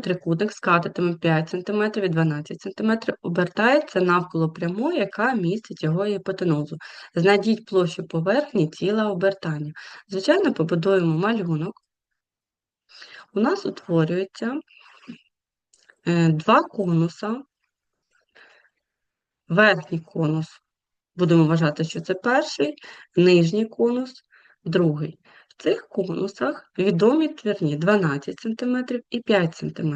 трикутник з катетами 5 см і 12 см обертається навколо прямої, яка містить його гіпотенузу. Знайдіть площу поверхні тіла обертання. Звичайно, побудуємо малюнок. У нас утворюється е, два конуса. Верхній конус, будемо вважати, що це перший, нижній конус другий. Цих конусах відомі твірні 12 см і 5 см.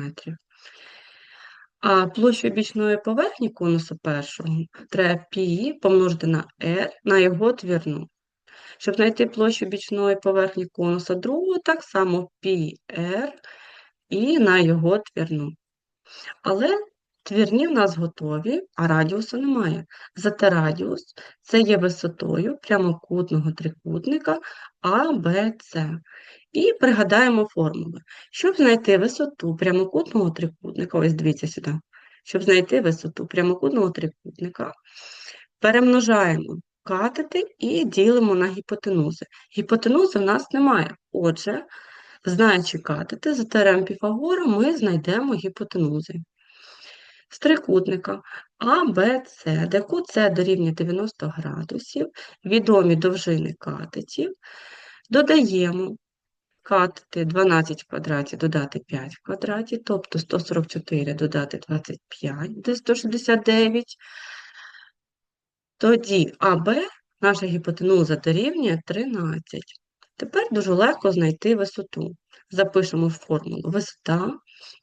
А площу бічної поверхні конуса першого треба π помножити на r на його твірну. Щоб знайти площу бічної поверхні конуса другого, так само πr і на його твірну. Але твірні в нас готові, а радіусу немає. Зате радіус це є висотою прямокутного трикутника ABC. І пригадаємо формули. Щоб знайти висоту прямокутного трикутника, ось дивіться сюди, щоб знайти висоту прямокутного трикутника, перемножаємо катети і ділимо на гіпотенузи. Гіпотенузи в нас немає. Отже, знаючи катети, за теорем Піфагора ми знайдемо гіпотенузи. Трикутника А, Б, С, де С дорівнює 90 градусів, відомі довжини катетів, додаємо катети 12 в квадраті додати 5 в квадраті, тобто 144 додати 25, буде 169. Тоді АБ, наша гіпотенуза дорівнює 13. Тепер дуже легко знайти висоту. Запишемо формулу. Висота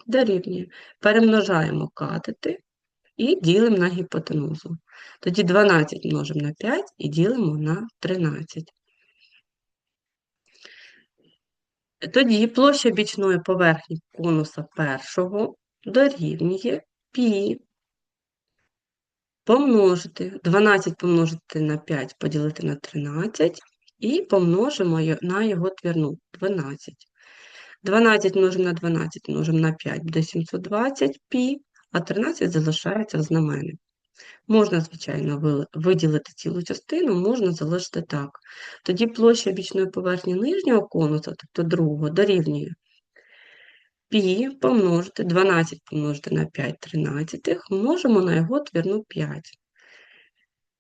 дорівнює. Перемножаємо катети і ділимо на гіпотенузу. Тоді 12 множимо на 5 і ділимо на 13. Тоді площа бічної поверхні конуса першого дорівнює π помножити, 12 помножити на 5 поділити на 13 і помножимо на його твірну 12. 12 множимо на 12 множимо на 5 буде 720 π, а 13 залишається в знаменник. Можна, звичайно, виділити цілу частину, можна залишити так. Тоді площа бічної поверхні нижнього конуса, тобто другого, дорівнює π помножити, 12 помножити на 5 тринадцятих, множимо на його твірну 5.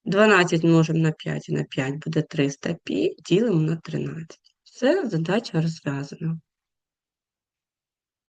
12 множимо на 5 і на 5 буде 300 π, ділимо на 13. Все, задача розв'язана.